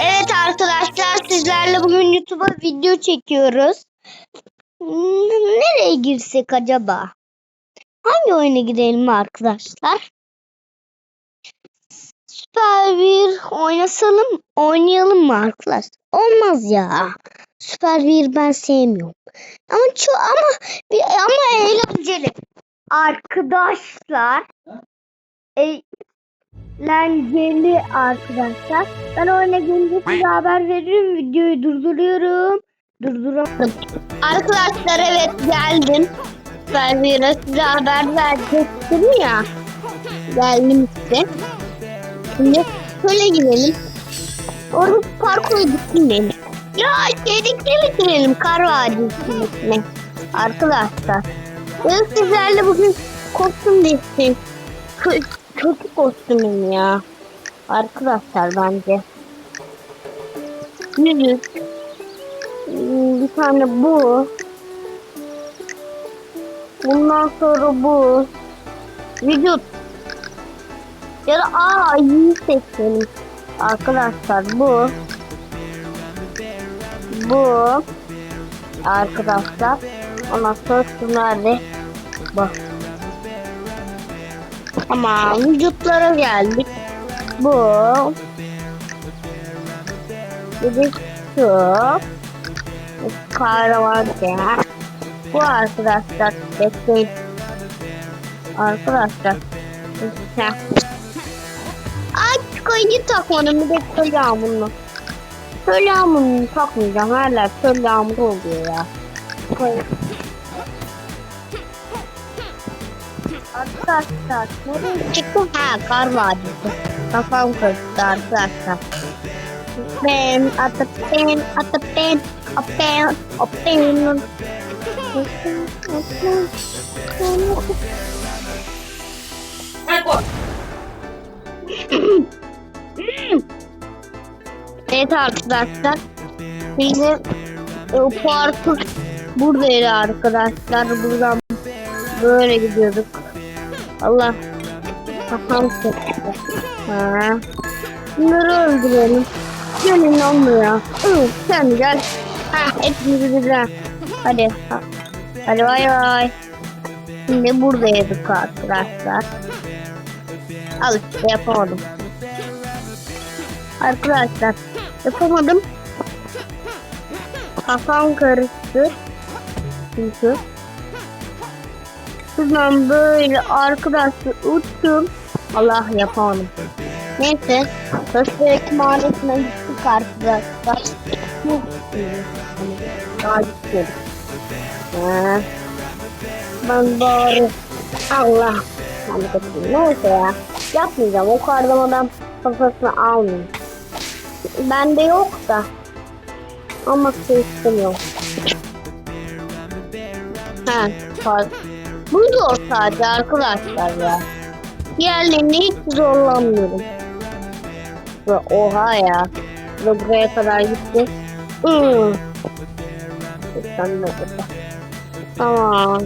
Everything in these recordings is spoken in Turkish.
Evet arkadaşlar sizlerle bugün YouTube'a video çekiyoruz. Nereye girsek acaba? Hangi oyuna gidelim arkadaşlar? Süper bir oynasalım, oynayalım mı arkadaşlar? Olmaz ya. Süper bir ben sevmiyorum. Ama çok ama ama eğlenceli. Arkadaşlar eğlenceli arkadaşlar. Ben oyuna gelince size haber veririm. Videoyu durduruyorum. Durduramadım. Arkadaşlar evet geldim. Bir size haber verecektim ya. Geldim işte. Şimdi şöyle gidelim. Orada parkura gitmeyelim. Ya şeylikle bitirelim kar vadisini. Arkadaşlar. Ben sizlerle bugün kostüm değiştireyim. Kö kötü kostümüm ya. Arkadaşlar bence. Yüzük. Hmm, Bir tane bu. Bundan sonra bu. Vücut. Ya da aa iyi seçelim. Arkadaşlar bu. Bu. Arkadaşlar. Ondan sonra şu nerede? Bak. Tamam. Vücutlara geldik. Bu. Bir de şu. Kahraman ya. Bu arkadaşlar. Bekleyin. Arkadaşlar. İşte. Ay koyu takmadım bir de çöl yağmurunu. Çöl yağmurunu takmayacağım. Herler çöl yağmuru oluyor ya. Koy. Arkadaşlar nereye çıktım? Ha kar vadisi. Kafam karıştı arkadaşlar. Ben atı ben atı ben ben ben. Evet arkadaşlar. Şimdi e, parkur buradaydı arkadaşlar. Buradan böyle gidiyorduk. Allah kafam sıktı. Ha. Bunları öldürelim. Gelin olmuyor. Hı, sen gel. Ha, hepimizi birden. Hadi. Ha. Hadi bay bay. Şimdi buradaydık arkadaşlar. Al işte yapamadım. Arkadaşlar yapamadım. Kafam karıştı. Çünkü. Şuradan böyle arkadaşlar uçtum. Allah yapamadım. Neyse. Köşkteki mahallesine gittik arkadaşlar. Çok iyi. Daha. Ben bari Allah. Neyse ya. Yapmayacağım. O kardan kafasını almayayım. Bende yok da. Ama istemiyorum. Ha, pardon. Buydu o sadece arkadaşlar ya. Diğerlerini hiç zorlanmıyorum. Ve Oha ya. Ve buraya kadar gitti. Hmm. Tamam.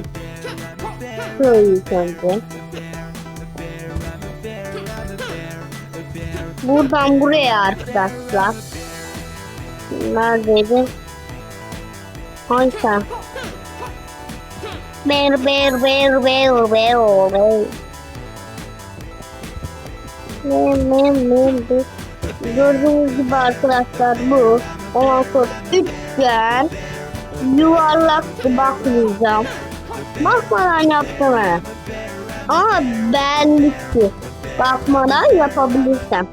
Şöyle önce. Buradan buraya arkadaşlar. Neredeydi? Hangi Ber ber. Ne ne ne ne. Gördüğünüz gibi arkadaşlar bu. Ondan sonra üçgen yuvarlak bakmayacağım. Bakmadan ben. Ama belli ki bakmadan yapabilirsem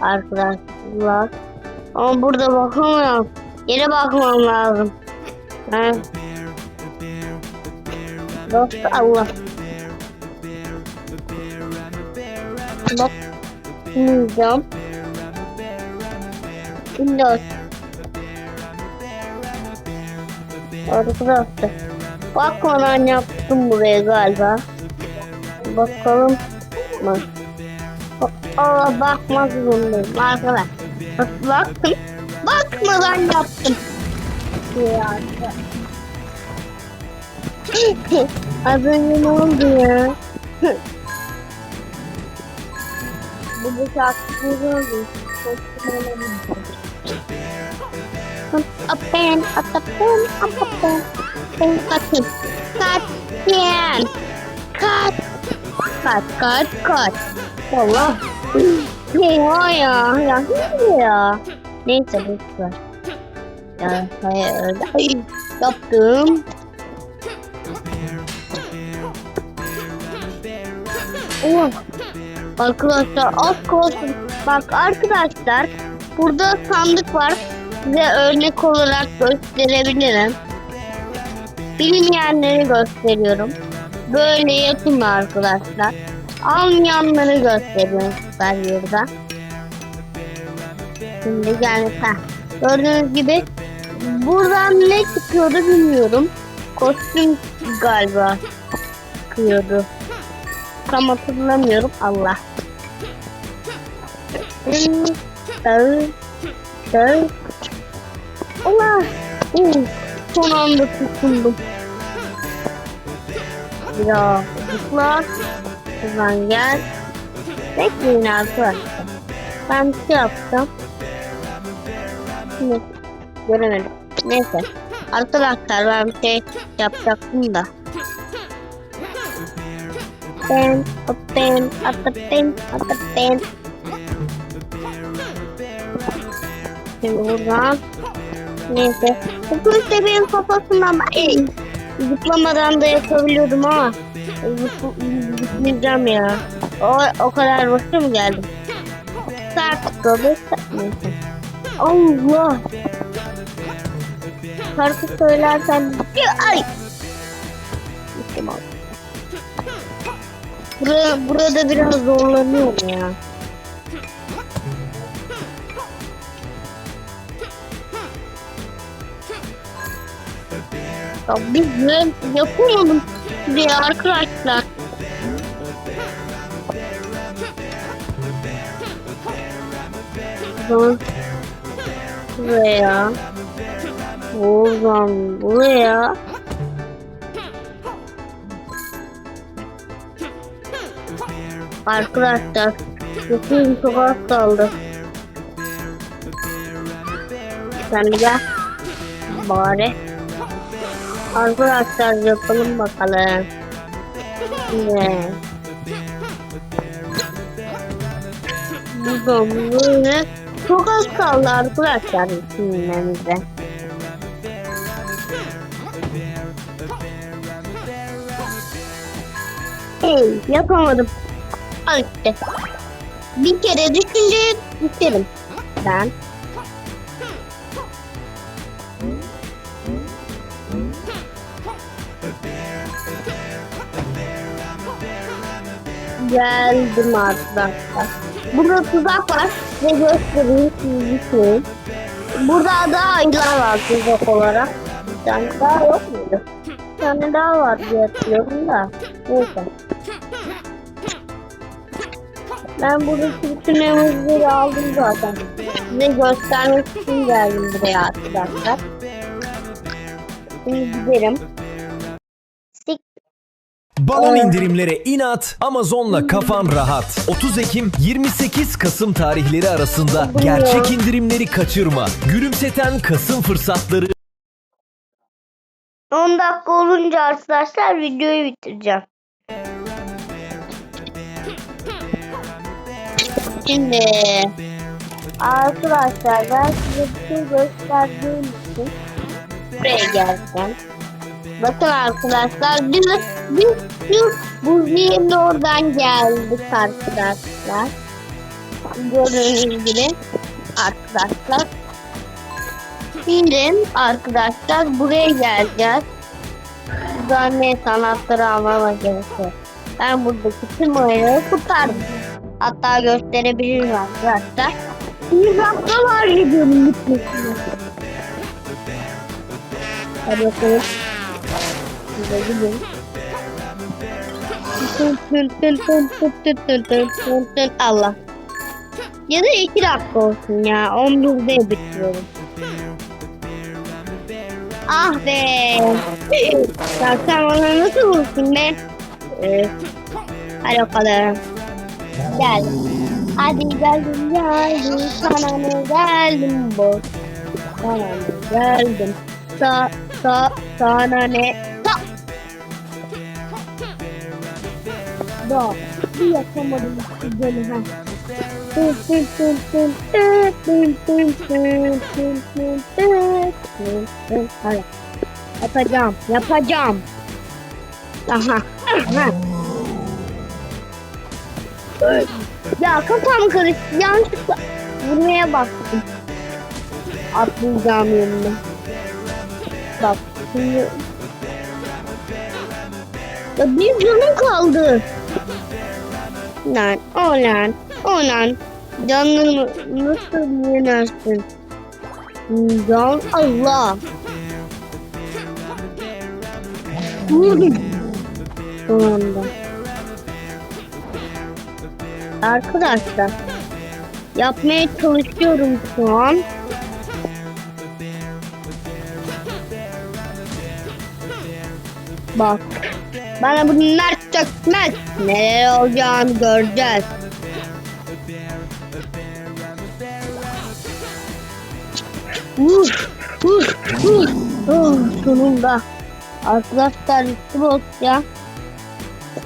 arkadaşlar. Ama burada bakamıyorum. Yere bakmam lazım. Ha. Dost Allah. Bakmayacağım. Windows. Arkadaşlar. Bakmadan yaptım buraya galiba. Bakalım mı? Allah bakmaz zorundayım arkadaşlar. Bak, baktım. Bakmadan yaptım. Ya. Az önce ne oldu ya? Bu bıçak ne oldu? Apen, atapen, atapen. Ben kaçın. Kaçın. Kaç. Kaç, kaç, kaç. Allah. ne Oha ya. Ya ne ya? Neyse, lütfen. Ya hayır. Ay, yaptım. Oh. Arkadaşlar az kalsın. Bak arkadaşlar burada sandık var. Size örnek olarak gösterebilirim. Bilmeyenleri gösteriyorum. Böyle yapın arkadaşlar. Almayanları gösteriyorum süper yurda. Şimdi yani heh. Gördüğünüz gibi buradan ne çıkıyordu bilmiyorum. Kostüm galiba çıkıyordu. Tam hatırlamıyorum. Allah. Dağı. Dağı. Allah. Uh, son anda tutundum. Ya zıpla. Buradan gel. Bekleyin arkadaşlar. Ben bir şey yapacağım. Şimdi göremedim. Neyse. Arkadaşlar ben bir şey yapacaktım da. Ben, ben, ben, ben. Şimdi buradan. Neyse. Bu benim kafasından Ey, zıplamadan da yapabiliyordum ama zıpl zıplayacağım ya. O, o kadar boşa mı geldim? Sert kalır. Neyse. Allah. Şarkı söylersen ay. Burada, burada biraz zorlanıyorum ya. Ya biz ne yapamadım diye arkadaşlar. Buradan buraya. Buradan buraya. Arkadaşlar bütün çok az kaldı. Sen gel. Bari. Arkadaşlar yapalım bakalım. Şimdi. Buradan böyle çok az kaldı arkadaşlar bitirmemize. Hey, yapamadım. Al işte. Bir kere düşünce biterim. Ben. Geldim arkadaşlar. Burada tuzak var ve göstereyim sizi. Burada da ayılar var tuzak olarak. Bir tane daha yok muydu? Bir tane daha var diye hatırlıyorum da. Neyse. Ben buradaki bütün emojileri aldım zaten. Size göstermek için geldim buraya arkadaşlar. Şimdi gidelim. Balon Evet. indirimlere inat, Amazon'la kafan rahat. 30 Ekim 28 Kasım tarihleri arasında gerçek indirimleri kaçırma. Gülümseten Kasım fırsatları 10 dakika olunca arkadaşlar videoyu bitireceğim. Şimdi arkadaşlar ben size bir şey gösterdiğim için buraya geleceğim. Bakın arkadaşlar biz biz biz buzluğun oradan geldik arkadaşlar. Gördüğünüz gibi arkadaşlar. Şimdi arkadaşlar buraya geleceğiz. Buradan ne sanatları almama gerekiyor. Ben buradaki tüm oyunları kurtardım. Hatta gösterebilirim hatta. Bir hafta var gidiyorum bitmesine. Hadi bakalım. Burada gidelim. Allah. Ya da 2 dakika olsun ya. 11'de bitiriyorum. Ah be. ya sen bana nasıl bulsun be? Ee, hadi bakalım. Gel. Hadi geldim geldim sana ne geldim boş. Sana ne geldim. Sa sa sana ne sa. Da bir yapamadım güzeli ha. Tın tın tın tın tın tın tın tın tın tın tın tın tın. Hadi. Yapacağım yapacağım. Aha. Aha. Ya kafam karıştı. Yanlışlıkla vurmaya baktım. Atlayacağım yerine. Bak şimdi... Ya bir canım kaldı. Lan olan olan canını nasıl yenersin? Can Allah. Vurdum. Sonunda. Arkadaşlar yapmaya çalışıyorum şu an. Bak bana bunlar çökmez. Neler olacağını göreceğiz. Vur, vur, vur. Oh, sonunda. Arkadaşlar Xbox ya.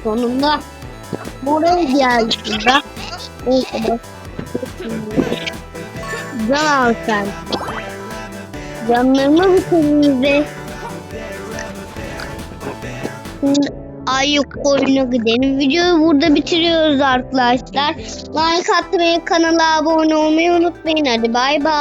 Sonunda. Buraya geldi da. Neyse bak. Can al sen. Canlarımı bitirin de. Şimdi ayık oyuna gidelim. Videoyu burada bitiriyoruz arkadaşlar. Like atmayı, kanala abone olmayı unutmayın. Hadi bay bay.